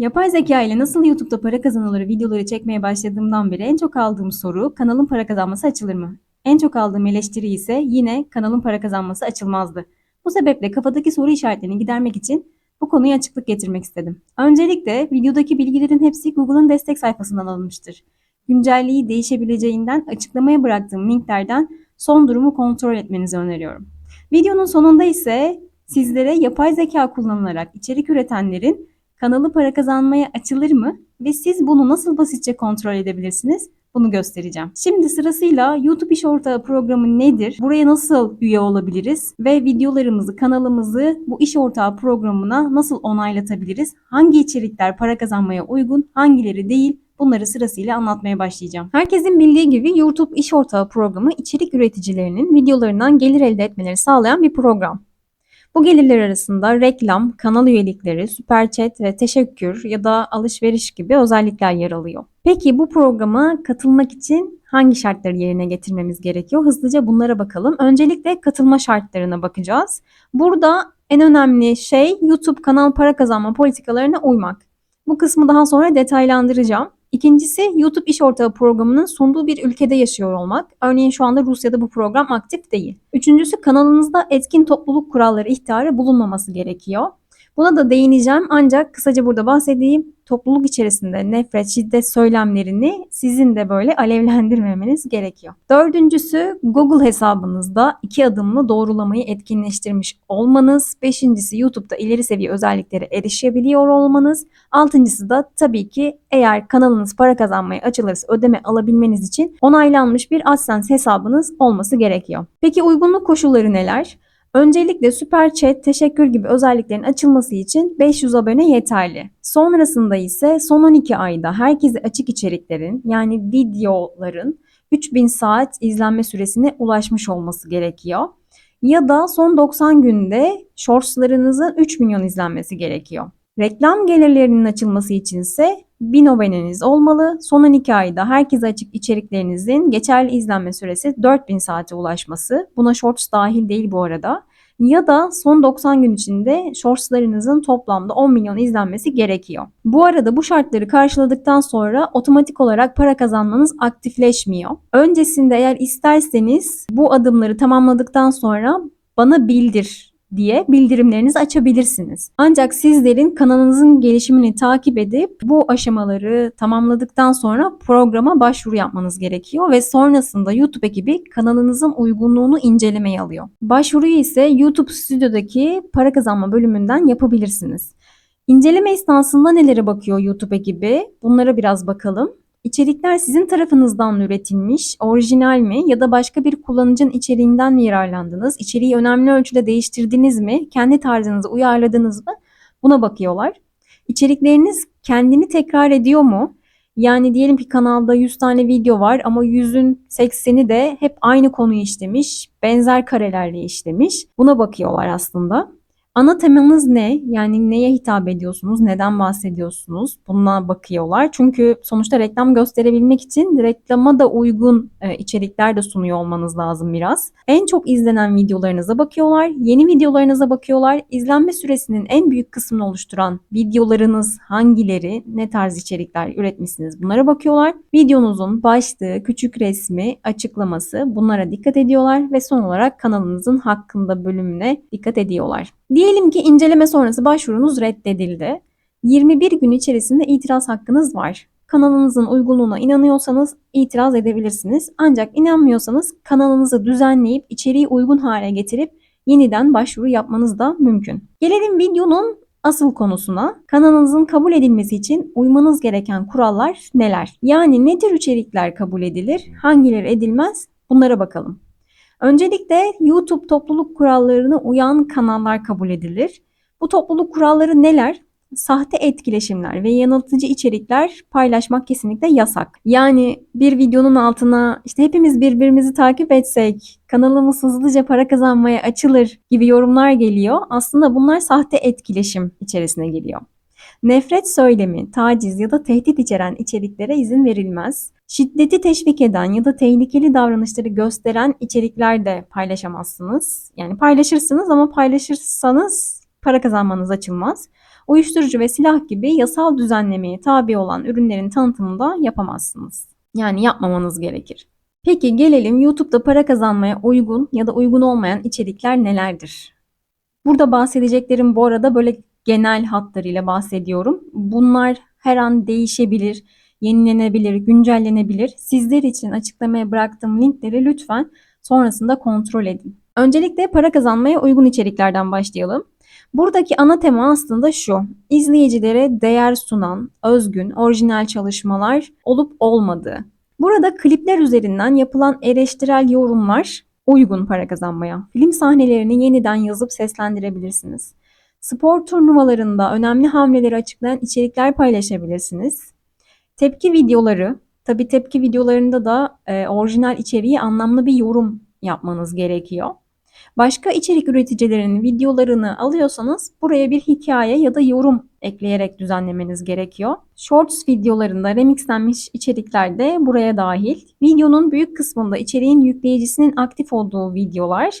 Yapay zeka ile nasıl YouTube'da para kazanılır videoları çekmeye başladığımdan beri en çok aldığım soru kanalın para kazanması açılır mı? En çok aldığım eleştiri ise yine kanalın para kazanması açılmazdı. Bu sebeple kafadaki soru işaretlerini gidermek için bu konuya açıklık getirmek istedim. Öncelikle videodaki bilgilerin hepsi Google'ın destek sayfasından alınmıştır. Güncelliği değişebileceğinden açıklamaya bıraktığım linklerden son durumu kontrol etmenizi öneriyorum. Videonun sonunda ise sizlere yapay zeka kullanılarak içerik üretenlerin kanalı para kazanmaya açılır mı ve siz bunu nasıl basitçe kontrol edebilirsiniz? Bunu göstereceğim. Şimdi sırasıyla YouTube İş Ortağı programı nedir? Buraya nasıl üye olabiliriz? Ve videolarımızı, kanalımızı bu iş ortağı programına nasıl onaylatabiliriz? Hangi içerikler para kazanmaya uygun, hangileri değil? Bunları sırasıyla anlatmaya başlayacağım. Herkesin bildiği gibi YouTube İş Ortağı programı içerik üreticilerinin videolarından gelir elde etmeleri sağlayan bir program. Bu gelirler arasında reklam, kanal üyelikleri, süper chat ve teşekkür ya da alışveriş gibi özellikler yer alıyor. Peki bu programa katılmak için hangi şartları yerine getirmemiz gerekiyor? Hızlıca bunlara bakalım. Öncelikle katılma şartlarına bakacağız. Burada en önemli şey YouTube kanal para kazanma politikalarına uymak. Bu kısmı daha sonra detaylandıracağım. İkincisi YouTube İş Ortağı programının sunduğu bir ülkede yaşıyor olmak. Örneğin şu anda Rusya'da bu program aktif değil. Üçüncüsü kanalınızda etkin topluluk kuralları ihtarı bulunmaması gerekiyor. Buna da değineceğim ancak kısaca burada bahsedeyim. Topluluk içerisinde nefret, şiddet söylemlerini sizin de böyle alevlendirmemeniz gerekiyor. Dördüncüsü Google hesabınızda iki adımlı doğrulamayı etkinleştirmiş olmanız. Beşincisi YouTube'da ileri seviye özelliklere erişebiliyor olmanız. Altıncısı da tabii ki eğer kanalınız para kazanmaya açılırsa ödeme alabilmeniz için onaylanmış bir AdSense hesabınız olması gerekiyor. Peki uygunluk koşulları neler? Öncelikle Süper Chat, teşekkür gibi özelliklerin açılması için 500 abone yeterli. Sonrasında ise son 12 ayda herkese açık içeriklerin yani videoların 3000 saat izlenme süresine ulaşmış olması gerekiyor. Ya da son 90 günde shortslarınızın 3 milyon izlenmesi gerekiyor. Reklam gelirlerinin açılması içinse 1000 aboneniz olmalı. Son 12 ayda herkese açık içeriklerinizin geçerli izlenme süresi 4000 saate ulaşması. Buna shorts dahil değil bu arada. Ya da son 90 gün içinde shortslarınızın toplamda 10 milyon izlenmesi gerekiyor. Bu arada bu şartları karşıladıktan sonra otomatik olarak para kazanmanız aktifleşmiyor. Öncesinde eğer isterseniz bu adımları tamamladıktan sonra bana bildir diye bildirimlerinizi açabilirsiniz. Ancak sizlerin kanalınızın gelişimini takip edip bu aşamaları tamamladıktan sonra programa başvuru yapmanız gerekiyor ve sonrasında YouTube ekibi kanalınızın uygunluğunu incelemeye alıyor. Başvuruyu ise YouTube Studio'daki para kazanma bölümünden yapabilirsiniz. İnceleme esnasında nelere bakıyor YouTube ekibi? Bunlara biraz bakalım. İçerikler sizin tarafınızdan üretilmiş, orijinal mi ya da başka bir kullanıcının içeriğinden mi yararlandınız? İçeriği önemli ölçüde değiştirdiniz mi? Kendi tarzınızı uyarladınız mı? Buna bakıyorlar. İçerikleriniz kendini tekrar ediyor mu? Yani diyelim ki kanalda 100 tane video var ama 100'ün 80'i de hep aynı konuyu işlemiş, benzer karelerle işlemiş. Buna bakıyorlar aslında. Ana temanız ne? Yani neye hitap ediyorsunuz? Neden bahsediyorsunuz? Buna bakıyorlar. Çünkü sonuçta reklam gösterebilmek için reklama da uygun e, içerikler de sunuyor olmanız lazım biraz. En çok izlenen videolarınıza bakıyorlar. Yeni videolarınıza bakıyorlar. İzlenme süresinin en büyük kısmını oluşturan videolarınız hangileri? Ne tarz içerikler üretmişsiniz? Bunlara bakıyorlar. Videonuzun başlığı, küçük resmi, açıklaması bunlara dikkat ediyorlar ve son olarak kanalınızın hakkında bölümüne dikkat ediyorlar. Diyelim ki inceleme sonrası başvurunuz reddedildi. 21 gün içerisinde itiraz hakkınız var. Kanalınızın uygunluğuna inanıyorsanız itiraz edebilirsiniz. Ancak inanmıyorsanız kanalınızı düzenleyip içeriği uygun hale getirip yeniden başvuru yapmanız da mümkün. Gelelim videonun asıl konusuna. Kanalınızın kabul edilmesi için uymanız gereken kurallar neler? Yani ne tür içerikler kabul edilir, hangileri edilmez? Bunlara bakalım. Öncelikle YouTube topluluk kurallarına uyan kanallar kabul edilir. Bu topluluk kuralları neler? Sahte etkileşimler ve yanıltıcı içerikler paylaşmak kesinlikle yasak. Yani bir videonun altına işte hepimiz birbirimizi takip etsek kanalımız hızlıca para kazanmaya açılır gibi yorumlar geliyor. Aslında bunlar sahte etkileşim içerisine giriyor. Nefret söylemi, taciz ya da tehdit içeren içeriklere izin verilmez. Şiddeti teşvik eden ya da tehlikeli davranışları gösteren içerikler de paylaşamazsınız. Yani paylaşırsınız ama paylaşırsanız para kazanmanız açılmaz. uyuşturucu ve silah gibi yasal düzenlemeye tabi olan ürünlerin tanıtımını da yapamazsınız. Yani yapmamanız gerekir. Peki gelelim YouTube'da para kazanmaya uygun ya da uygun olmayan içerikler nelerdir? Burada bahsedeceklerim bu arada böyle genel hatlarıyla bahsediyorum. Bunlar her an değişebilir, yenilenebilir, güncellenebilir. Sizler için açıklamaya bıraktığım linkleri lütfen sonrasında kontrol edin. Öncelikle para kazanmaya uygun içeriklerden başlayalım. Buradaki ana tema aslında şu. İzleyicilere değer sunan, özgün, orijinal çalışmalar olup olmadığı. Burada klipler üzerinden yapılan eleştirel yorumlar uygun para kazanmaya. Film sahnelerini yeniden yazıp seslendirebilirsiniz. Spor turnuvalarında önemli hamleleri açıklayan içerikler paylaşabilirsiniz. Tepki videoları, tabi tepki videolarında da e, orijinal içeriği anlamlı bir yorum yapmanız gerekiyor. Başka içerik üreticilerinin videolarını alıyorsanız buraya bir hikaye ya da yorum ekleyerek düzenlemeniz gerekiyor. Shorts videolarında remixlenmiş içerikler de buraya dahil. Videonun büyük kısmında içeriğin yükleyicisinin aktif olduğu videolar,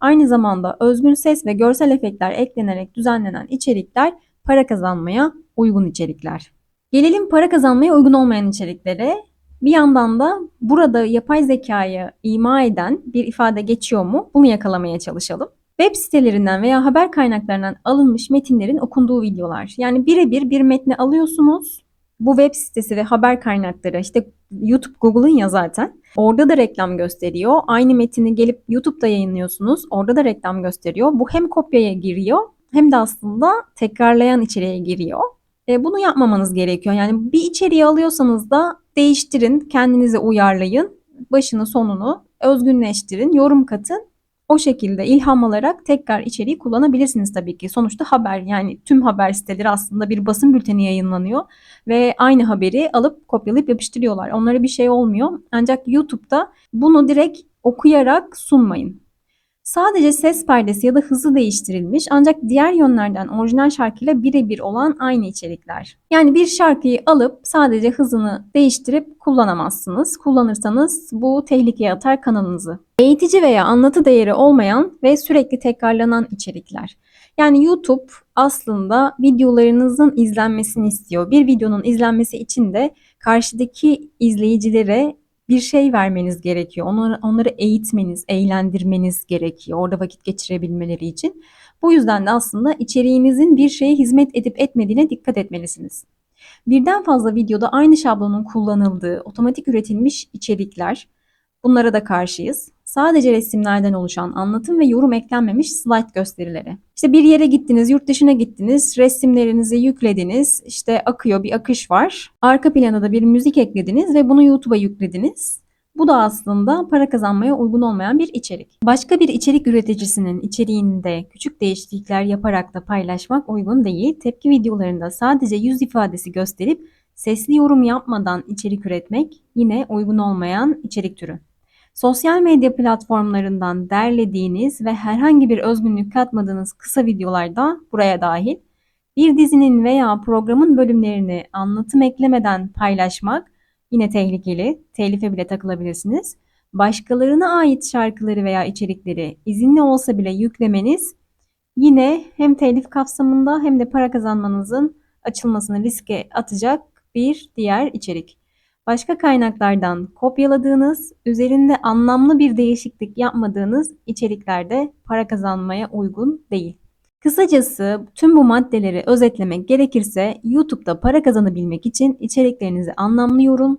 aynı zamanda özgün ses ve görsel efektler eklenerek düzenlenen içerikler para kazanmaya uygun içerikler. Gelelim para kazanmaya uygun olmayan içeriklere. Bir yandan da burada yapay zekayı ima eden bir ifade geçiyor mu? Bunu yakalamaya çalışalım. Web sitelerinden veya haber kaynaklarından alınmış metinlerin okunduğu videolar. Yani birebir bir metni alıyorsunuz. Bu web sitesi ve haber kaynakları işte YouTube Google'ın ya zaten. Orada da reklam gösteriyor. Aynı metini gelip YouTube'da yayınlıyorsunuz. Orada da reklam gösteriyor. Bu hem kopyaya giriyor hem de aslında tekrarlayan içeriğe giriyor. E, bunu yapmamanız gerekiyor. Yani bir içeriği alıyorsanız da değiştirin, kendinize uyarlayın. Başını sonunu özgünleştirin, yorum katın. O şekilde ilham alarak tekrar içeriği kullanabilirsiniz tabii ki. Sonuçta haber yani tüm haber siteleri aslında bir basın bülteni yayınlanıyor ve aynı haberi alıp kopyalayıp yapıştırıyorlar. Onlara bir şey olmuyor. Ancak YouTube'da bunu direkt okuyarak sunmayın. Sadece ses perdesi ya da hızı değiştirilmiş ancak diğer yönlerden orijinal şarkıyla birebir olan aynı içerikler. Yani bir şarkıyı alıp sadece hızını değiştirip kullanamazsınız. Kullanırsanız bu tehlikeye atar kanalınızı. Eğitici veya anlatı değeri olmayan ve sürekli tekrarlanan içerikler. Yani YouTube aslında videolarınızın izlenmesini istiyor. Bir videonun izlenmesi için de karşıdaki izleyicilere bir şey vermeniz gerekiyor. Onları, onları eğitmeniz, eğlendirmeniz gerekiyor orada vakit geçirebilmeleri için. Bu yüzden de aslında içeriğinizin bir şeye hizmet edip etmediğine dikkat etmelisiniz. Birden fazla videoda aynı şablonun kullanıldığı otomatik üretilmiş içerikler bunlara da karşıyız sadece resimlerden oluşan anlatım ve yorum eklenmemiş slide gösterileri. İşte bir yere gittiniz, yurt dışına gittiniz, resimlerinizi yüklediniz, işte akıyor bir akış var. Arka plana da bir müzik eklediniz ve bunu YouTube'a yüklediniz. Bu da aslında para kazanmaya uygun olmayan bir içerik. Başka bir içerik üreticisinin içeriğinde küçük değişiklikler yaparak da paylaşmak uygun değil. Tepki videolarında sadece yüz ifadesi gösterip sesli yorum yapmadan içerik üretmek yine uygun olmayan içerik türü. Sosyal medya platformlarından derlediğiniz ve herhangi bir özgünlük katmadığınız kısa videolar da buraya dahil. Bir dizinin veya programın bölümlerini anlatım eklemeden paylaşmak yine tehlikeli. Telife bile takılabilirsiniz. Başkalarına ait şarkıları veya içerikleri izinli olsa bile yüklemeniz yine hem telif kapsamında hem de para kazanmanızın açılmasını riske atacak bir diğer içerik başka kaynaklardan kopyaladığınız, üzerinde anlamlı bir değişiklik yapmadığınız içeriklerde para kazanmaya uygun değil. Kısacası tüm bu maddeleri özetlemek gerekirse YouTube'da para kazanabilmek için içeriklerinizi anlamlı yorum,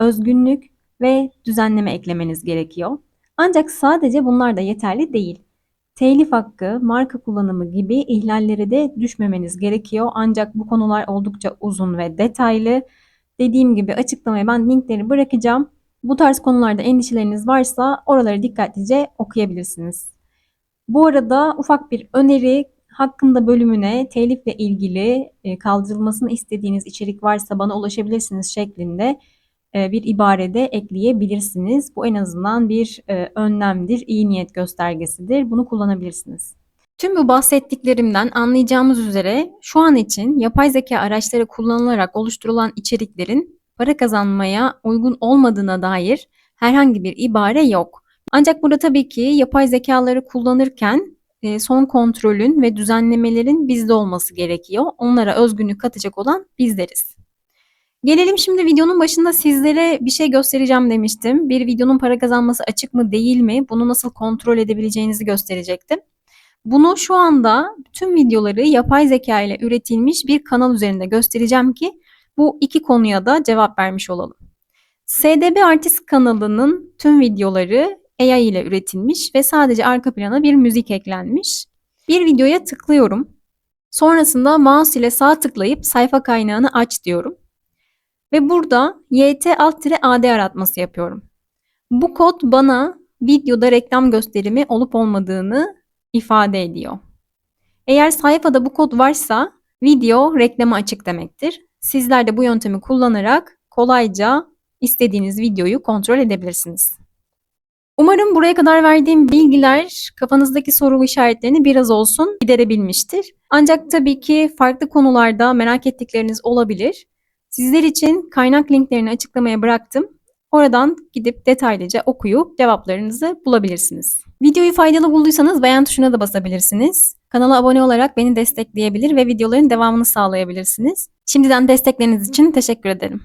özgünlük ve düzenleme eklemeniz gerekiyor. Ancak sadece bunlar da yeterli değil. Telif hakkı, marka kullanımı gibi ihlallere de düşmemeniz gerekiyor. Ancak bu konular oldukça uzun ve detaylı. Dediğim gibi açıklamaya ben linkleri bırakacağım. Bu tarz konularda endişeleriniz varsa oraları dikkatlice okuyabilirsiniz. Bu arada ufak bir öneri hakkında bölümüne telifle ilgili e, kaldırılmasını istediğiniz içerik varsa bana ulaşabilirsiniz şeklinde e, bir ibarede ekleyebilirsiniz. Bu en azından bir e, önlemdir, iyi niyet göstergesidir. Bunu kullanabilirsiniz. Tüm bu bahsettiklerimden anlayacağımız üzere şu an için yapay zeka araçları kullanılarak oluşturulan içeriklerin para kazanmaya uygun olmadığına dair herhangi bir ibare yok. Ancak burada tabii ki yapay zekaları kullanırken e, son kontrolün ve düzenlemelerin bizde olması gerekiyor. Onlara özgünlük katacak olan bizleriz. Gelelim şimdi videonun başında sizlere bir şey göstereceğim demiştim. Bir videonun para kazanması açık mı değil mi? Bunu nasıl kontrol edebileceğinizi gösterecektim. Bunu şu anda tüm videoları yapay zeka ile üretilmiş bir kanal üzerinde göstereceğim ki bu iki konuya da cevap vermiş olalım. SDB Artist kanalının tüm videoları AI ile üretilmiş ve sadece arka plana bir müzik eklenmiş. Bir videoya tıklıyorum. Sonrasında mouse ile sağ tıklayıp sayfa kaynağını aç diyorum. Ve burada YT alt-AD aratması yapıyorum. Bu kod bana videoda reklam gösterimi olup olmadığını ifade ediyor. Eğer sayfada bu kod varsa video reklama açık demektir. Sizler de bu yöntemi kullanarak kolayca istediğiniz videoyu kontrol edebilirsiniz. Umarım buraya kadar verdiğim bilgiler kafanızdaki soru işaretlerini biraz olsun giderebilmiştir. Ancak tabii ki farklı konularda merak ettikleriniz olabilir. Sizler için kaynak linklerini açıklamaya bıraktım. Oradan gidip detaylıca okuyup cevaplarınızı bulabilirsiniz. Videoyu faydalı bulduysanız beğen tuşuna da basabilirsiniz. Kanala abone olarak beni destekleyebilir ve videoların devamını sağlayabilirsiniz. Şimdiden destekleriniz için teşekkür ederim.